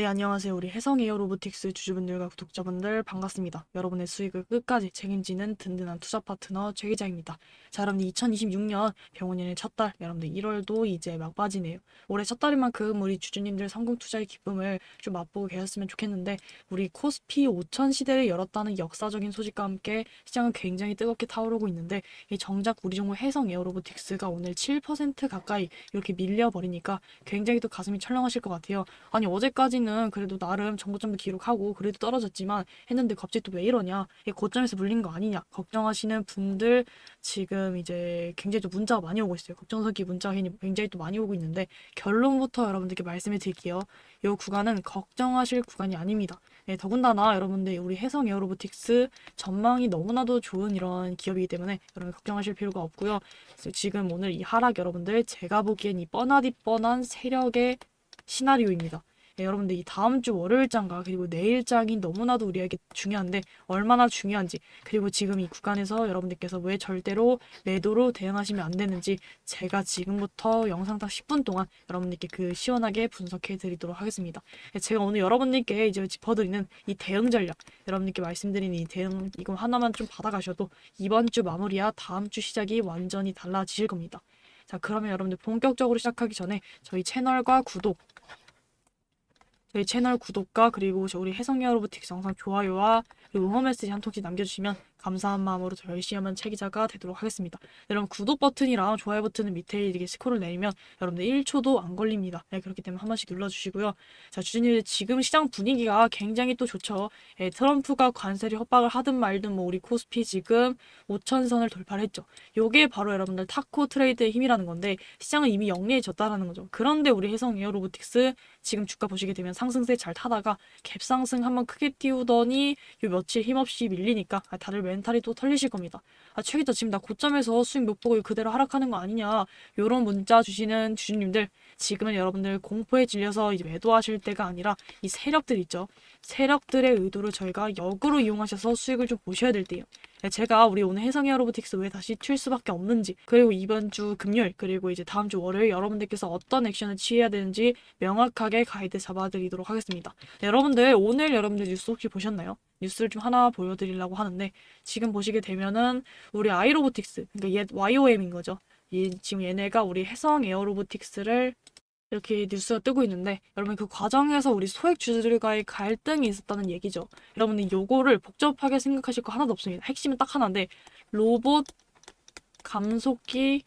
네, 안녕하세요. 우리 혜성에어 로보틱스 주주분들과 구독자분들 반갑습니다. 여러분의 수익을 끝까지 책임지는 든든한 투자 파트너 최 기자입니다. 자, 여러분들 2026년 병원인의 첫 달, 여러분들 1월도 이제 막바지네요. 올해 첫 달인 만큼 우리 주주님들 성공 투자의 기쁨을 좀 맛보고 계셨으면 좋겠는데 우리 코스피 5천 시대를 열었다는 역사적인 소식과 함께 시장은 굉장히 뜨겁게 타오르고 있는데 이 정작 우리 종목 혜성 에어 로보틱스가 오늘 7% 가까이 이렇게 밀려버리니까 굉장히 또 가슴이 철렁하실 것 같아요. 아니 어제까지는 그래도 나름 정고점도 기록하고 그래도 떨어졌지만 했는데 갑자기 또 왜 이러냐? 이 고점에서 물린 거 아니냐? 걱정하시는 분들 지금 이제 굉장히 또 문자가 많이 오고 있어요. 걱정스럽게 문자가 굉장히 또 많이 오고 있는데 결론부터 여러분들께 말씀을 드릴게요. 이 구간은 걱정하실 구간이 아닙니다. 네, 더군다나 여러분들 우리 해성 에어로보틱스 전망이 너무나도 좋은 이런 기업이기 때문에 여러분 걱정하실 필요가 없고요. 지금 오늘 이 하락 여러분들 제가 보기엔 이 뻔하디 뻔한 세력의 시나리오입니다. 네, 여러분들 이 다음 주 월요일장과 그리고 내일장이 너무나도 우리에게 중요한데 얼마나 중요한지 그리고 지금 이 구간에서 여러분들께서 왜 절대로 매도로 대응하시면 안 되는지 제가 지금부터 영상 딱 10분 동안 여러분들께 그 시원하게 분석해 드리도록 하겠습니다. 네, 제가 오늘 여러분들께 이제 짚어드리는 이 대응 전략 여러분들께 말씀드린 이 대응 이거 하나만 좀 받아가셔도 이번 주 마무리와 다음 주 시작이 완전히 달라지실 겁니다. 자, 그러면 여러분들 본격적으로 시작하기 전에 저희 채널과 구독, 저희 채널 구독과 그리고 저 우리 혜성이어 로보틱스 영상 좋아요와 그리고 응원 메시지 한 통씩 남겨주시면 감사한 마음으로 더 열심히 하면 책이자가 되도록 하겠습니다. 여러분 구독 버튼이랑 좋아요 버튼은 밑에 이렇게 스크롤 내리면 여러분들 1초도 안 걸립니다. 네, 그렇기 때문에 한 번씩 눌러주시고요. 자 주진님 지금 시장 분위기가 굉장히 또 좋죠. 예, 트럼프가 관세를 협박을 하든 말든 뭐 우리 코스피 지금 5천선을 돌파를 했죠. 요게 바로 여러분들 타코 트레이드의 힘이라는 건데 시장은 이미 영리해졌다라는 거죠. 그런데 우리 해성 에어 로보틱스 지금 주가 보시게 되면 상승세 잘 타다가 갭 상승 한번 크게 띄우더니 요 며칠 힘없이 밀리니까 아, 다들 멘탈이 또 털리실 겁니다. 아 최기자 지금 나 고점에서 수익 못 보고 그대로 하락하는 거 아니냐 요런 문자 주시는 주주님들 지금은 여러분들 공포에 질려서 이제 매도하실 때가 아니라 이 세력들 있죠. 세력들의 의도를 저희가 역으로 이용하셔서 수익을 좀 보셔야 될 때요. 네, 제가 우리 오늘 해성에어 로보틱스 왜 다시 튈 수밖에 없는지 그리고 이번 주 금요일 그리고 이제 다음 주 월요일 여러분들께서 어떤 액션을 취해야 되는지 명확하게 가이드 잡아드리도록 하겠습니다. 네, 여러분들 오늘 여러분들 뉴스 혹시 보셨나요? 뉴스를 좀 하나 보여드리려고 하는데 지금 보시게 되면은 우리 아이로보틱스 그러니까 옛 YOM인 거죠. 얘, 지금 얘네가 우리 해성 에어로보틱스를 이렇게 뉴스가 뜨고 있는데 여러분 그 과정에서 우리 소액 주주들과의 갈등이 있었다는 얘기죠. 여러분들 요거를 복잡하게 생각하실 거 하나도 없습니다. 핵심은 딱 하나인데 로봇 감속기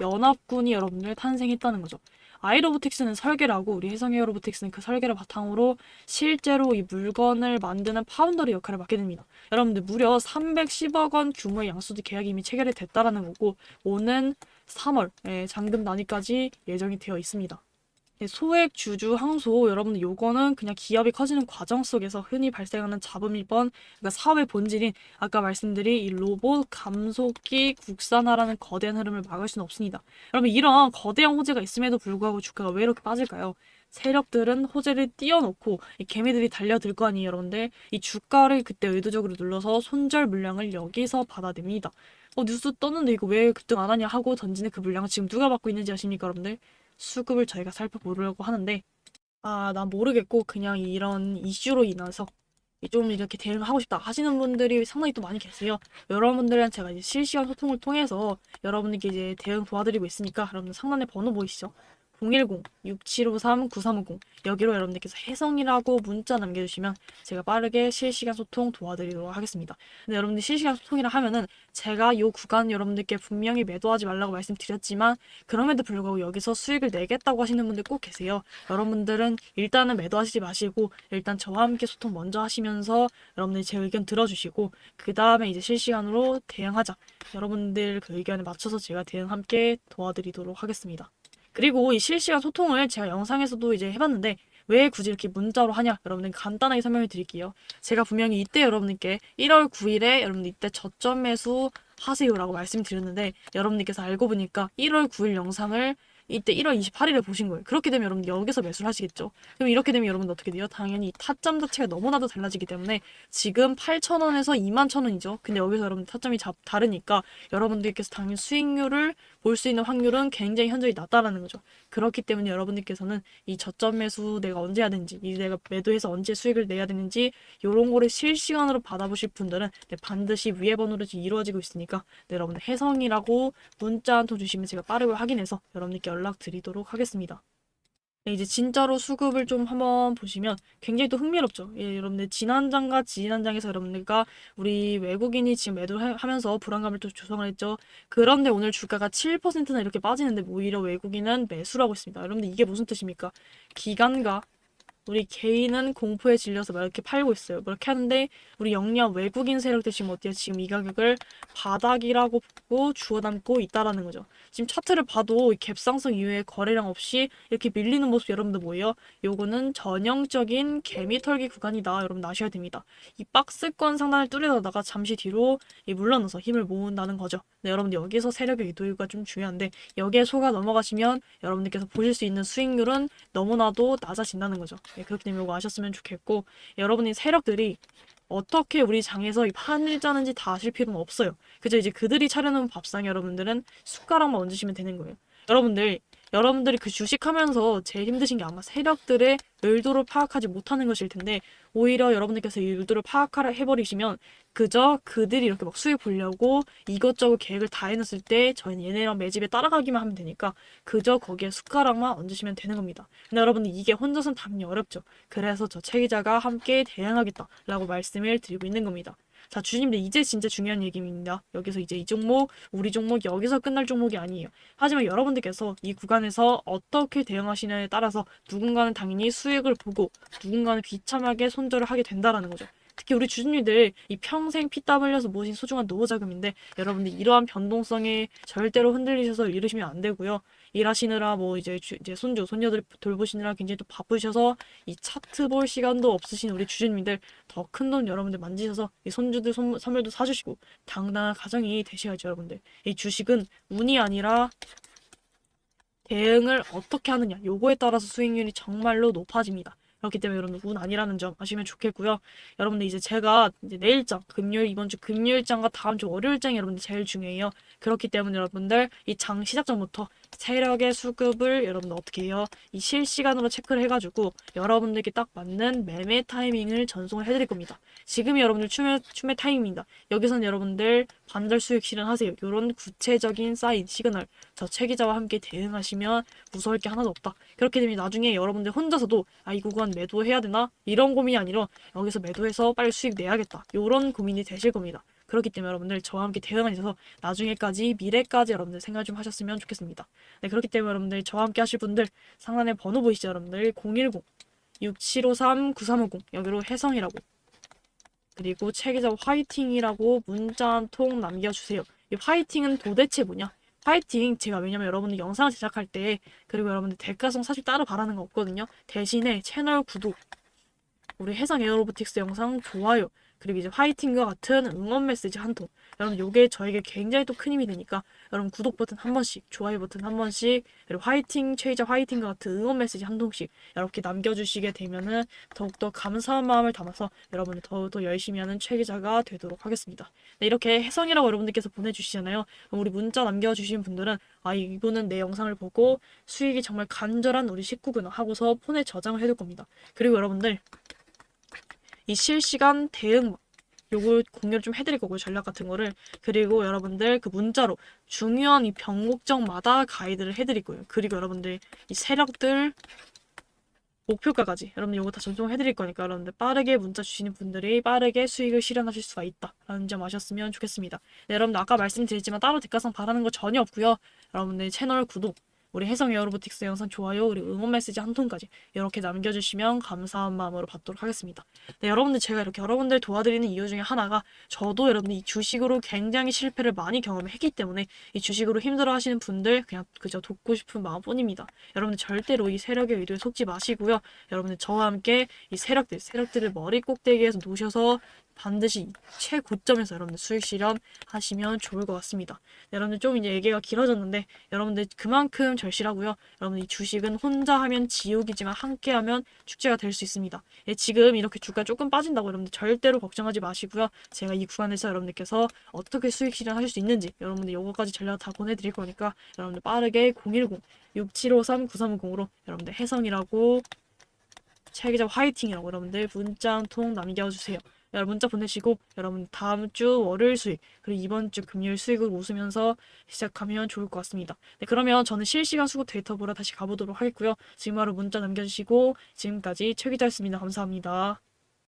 연합군이 여러분들 탄생했다는 거죠. 아이로보틱스는 설계를 하고 우리 해성에어로보틱스는 그 설계를 바탕으로 실제로 이 물건을 만드는 파운더리 역할을 맡게 됩니다. 여러분들 무려 310억 원 규모의 양수도 계약이 이미 체결이 됐다라는 거고 오는 3월 에 잔금 난이까지 예정이 되어 있습니다. 네, 소액 주주 항소 여러분들 요거는 그냥 기업이 커지는 과정 속에서 흔히 발생하는 잡음 입번 그러니까 사업의 본질인 아까 말씀드린 이 로봇 감속기 국산화라는 거대한 흐름을 막을 수는 없습니다. 여러분 이런 거대한 호재가 있음에도 불구하고 주가가 왜 이렇게 빠질까요? 세력들은 호재를 띄워놓고 이 개미들이 달려들 거 아니에요 여러분들 이 주가를 그때 의도적으로 눌러서 손절 물량을 여기서 받아냅니다. 어 뉴스 떴는데 이거 왜 급등 안 하냐 하고 던지는 그 물량을 지금 누가 받고 있는지 아십니까 여러분들? 수급을 저희가 살펴보려고 하는데 아, 난 모르겠고 그냥 이런 이슈로 인해서 좀 이렇게 대응하고 싶다 하시는 분들이 상당히 또 많이 계세요. 여러분들은 제가 이제 실시간 소통을 통해서 여러분들께 이제 대응 도와드리고 있으니까 여러분들 상단에 번호 보이시죠? 010-6753-9350 여기로 여러분들께서 혜성이라고 문자 남겨주시면 제가 빠르게 실시간 소통 도와드리도록 하겠습니다. 근데 여러분들 실시간 소통이라 하면은 제가 이 구간 여러분들께 분명히 매도하지 말라고 말씀드렸지만 그럼에도 불구하고 여기서 수익을 내겠다고 하시는 분들 꼭 계세요. 여러분들은 일단은 매도하시지 마시고 일단 저와 함께 소통 먼저 하시면서 여러분들이 제 의견 들어주시고 그 다음에 이제 실시간으로 대응하자. 여러분들 그 의견에 맞춰서 제가 대응 함께 도와드리도록 하겠습니다. 그리고 이 실시간 소통을 제가 영상에서도 이제 해봤는데 왜 굳이 이렇게 문자로 하냐 여러분들 간단하게 설명해 드릴게요. 제가 분명히 이때 여러분들께 1월 9일에 여러분들 이때 저점 매수 하세요라고 말씀드렸는데 여러분들께서 알고 보니까 1월 9일 영상을 이때 1월 28일에 보신 거예요. 그렇게 되면 여러분 여기서 매수를 하시겠죠. 그럼 이렇게 되면 여러분 어떻게 돼요? 당연히 이 타점 자체가 너무나도 달라지기 때문에 지금 8,000원에서 21,000원이죠. 근데 여기서 여러분 타점이 잡, 다르니까 여러분들께서 당연히 수익률을 볼 수 있는 확률은 굉장히 현저히 낮다라는 거죠. 그렇기 때문에 여러분들께서는 이 저점 매수 내가 언제 해야 되는지, 이 내가 매도해서 언제 수익을 내야 되는지 이런 거를 실시간으로 받아보실 분들은 네, 반드시 위에 번호로 이루어지고 있으니까 네, 여러분들 해성이라고 문자 한 통 주시면 제가 빠르게 확인해서 여러분들께 연락 드리도록 하겠습니다. 네, 이제 진짜로 수급을 좀 한번 보시면 굉장히 또 흥미롭죠. 예, 여러분들 지난 장과 지난 장에서 여러분들과 우리 외국인이 지금 매도를 하면서 불안감을 또 조성을 했죠. 그런데 오늘 주가가 7%나 이렇게 빠지는데 오히려 외국인은 매수를 하고 있습니다. 여러분들 이게 무슨 뜻입니까? 기관과 우리 개인은 공포에 질려서 막 이렇게 팔고 있어요. 뭐 이렇게 하는데 우리 영리한 외국인 세력들 지금 어때요? 지금 이 가격을 바닥이라고 보고 주워 담고 있다라는 거죠. 지금 차트를 봐도 이 갭상승 이후에 거래량 없이 이렇게 밀리는 모습 여러분들 뭐예요? 요거는 전형적인 개미 털기 구간이다. 여러분 아셔야 됩니다. 이 박스권 상단을 뚫려다가 잠시 뒤로 이 물러나서 힘을 모은다는 거죠. 네, 여러분들 여기서 세력의 이도유가 좀 중요한데 여기에 속아 넘어가시면 여러분들께서 보실 수 있는 수익률은 너무나도 낮아진다는 거죠. 네, 그렇기 때문에 이거 아셨으면 좋겠고 여러분이 세력들이 어떻게 우리 장에서 이 판을 짜는지 다 아실 필요는 없어요. 그죠? 이제 그들이 차려놓은 밥상 여러분들은 숟가락만 얹으시면 되는 거예요. 여러분들, 여러분들이 그 주식하면서 제일 힘드신 게 아마 세력들의 의도를 파악하지 못하는 것일 텐데 오히려 여러분들께서 이 의도를 파악하라 해버리시면 그저 그들이 이렇게 막 수익 보려고 이것저것 계획을 다 해놨을 때 저희는 얘네랑 매집에 따라가기만 하면 되니까 그저 거기에 숟가락만 얹으시면 되는 겁니다. 근데 여러분들 이게 혼자서는 당연히 어렵죠. 그래서 저 체기자가 함께 대응하겠다라고 말씀을 드리고 있는 겁니다. 자, 주님들 이제 진짜 중요한 얘기입니다. 여기서 이제 이 종목, 우리 종목 여기서 끝날 종목이 아니에요. 하지만 여러분들께서 이 구간에서 어떻게 대응하시냐에 따라서 누군가는 당연히 수익을 보고 누군가는 비참하게 손절을 하게 된다라는 거죠. 특히 우리 주주님들 이 평생 피땀 흘려서 모신 소중한 노후 자금인데 여러분들 이러한 변동성에 절대로 흔들리셔서 이러시면 안 되고요. 일하시느라 뭐 이제 주, 이제 손주 손녀들 돌보시느라 굉장히 또 바쁘셔서 이 차트 볼 시간도 없으신 우리 주주님들 더 큰 돈 여러분들 만지셔서 이 손주들 선, 선물도 사주시고 당당한 가정이 되셔야죠 여러분들. 이 주식은 운이 아니라 대응을 어떻게 하느냐 요거에 따라서 수익률이 정말로 높아집니다. 그렇기 때문에 여러분 운 아니라는 점 아시면 좋겠고요. 여러분들 이제 제가 이제 내일장 금요일 이번 주 금요일장과 다음 주 월요일장이 여러분들 제일 중요해요. 그렇기 때문에 여러분들 이 장 시작 전부터 세력의 수급을 여러분들 어떻게 해요? 이 실시간으로 체크를 해가지고 여러분들께 딱 맞는 매매 타이밍을 전송을 해드릴 겁니다. 지금이 여러분들 추매, 추매 타이밍입니다. 여기서는 여러분들 반절 수익 실현하세요. 이런 구체적인 사인, 시그널 저 체기자와 함께 대응하시면 무서울 게 하나도 없다. 그렇게 되면 나중에 여러분들 혼자서도 아 이 구간 매도해야 되나? 이런 고민이 아니라 여기서 매도해서 빨리 수익 내야겠다. 이런 고민이 되실 겁니다. 그렇기 때문에 여러분들 저와 함께 대응하셔서 나중에까지 미래까지 여러분들 생각 좀 하셨으면 좋겠습니다. 네 그렇기 때문에 여러분들 저와 함께 하실 분들 상단에 번호 보이시죠 여러분들 010 6753 9350 여기로 해성이라고 그리고 체계자 화이팅이라고 문자 한 통 남겨주세요. 이 화이팅은 도대체 뭐냐? 화이팅 제가 왜냐면 여러분들 영상을 제작할 때 그리고 여러분들 대가성 사실 따로 바라는 거 없거든요. 대신에 채널 구독 우리 해상 에어로보틱스 영상 좋아요 그리고 이제 화이팅과 같은 응원 메시지 한 통. 여러분 요게 저에게 굉장히 또 큰 힘이 되니까 여러분 구독 버튼 한 번씩, 좋아요 버튼 한 번씩, 그리고 화이팅, 최이자 화이팅과 같은 응원 메시지 한 통씩 이렇게 남겨주시게 되면은 더욱더 감사한 마음을 담아서 여러분을 더욱더 열심히 하는 최기자가 되도록 하겠습니다. 네, 이렇게 해성이라고 여러분들께서 보내주시잖아요. 우리 문자 남겨주신 분들은 아 이분은 내 영상을 보고 수익이 정말 간절한 우리 식구구나 하고서 폰에 저장을 해둘 겁니다. 그리고 여러분들 이 실시간 대응 요걸 공유를 좀 해드릴 거고요 전략 같은 거를. 그리고 여러분들 그 문자로 중요한 이 병목적마다 가이드를 해드릴 거예요. 그리고 여러분들 이 세력들 목표가까지 여러분들 요거 다 전송해드릴 거니까 여러분들 빠르게 문자 주시는 분들이 빠르게 수익을 실현하실 수가 있다라는 점 아셨으면 좋겠습니다. 네, 여러분들 아까 말씀드렸지만 따로 대가성 바라는 거 전혀 없고요. 여러분들 채널 구독 우리 해성 에어로보틱스 영상 좋아요 그리고 응원 메시지 한 통까지 이렇게 남겨주시면 감사한 마음으로 받도록 하겠습니다. 네, 여러분들 제가 이렇게 여러분들 도와드리는 이유 중에 하나가 저도 여러분들 이 주식으로 굉장히 실패를 많이 경험했기 때문에 이 주식으로 힘들어하시는 분들 그냥 그저 돕고 싶은 마음뿐입니다. 여러분들 절대로 이 세력의 의도에 속지 마시고요. 여러분들 저와 함께 이 세력들 세력들을 머리 꼭대기에서 놓으셔서 반드시 최고점에서 여러분들 수익 실현하시면 좋을 것 같습니다. 네, 여러분들 좀 이제 얘기가 길어졌는데 여러분들 그만큼 절실하고요. 여러분들 이 주식은 혼자 하면 지옥이지만 함께 하면 축제가 될 수 있습니다. 예, 지금 이렇게 주가 조금 빠진다고 여러분들 절대로 걱정하지 마시고요. 제가 이 구간에서 여러분들께서 어떻게 수익 실현하실 수 있는지 여러분들 요거까지 전략 다 보내드릴 거니까 여러분들 빠르게 010 6753 9310으로 여러분들 해성이라고 체계자 화이팅이라고 여러분들 문자 한 통 남겨주세요. 여러분 문자 보내시고 여러분 다음 주 월요일 수익 그리고 이번 주 금요일 수익을 웃으면서 시작하면 좋을 것 같습니다. 네, 그러면 저는 실시간 수급 데이터 보러 다시 가보도록 하겠고요. 지금 바로 문자 남겨주시고 지금까지 최 기자였습니다. 감사합니다.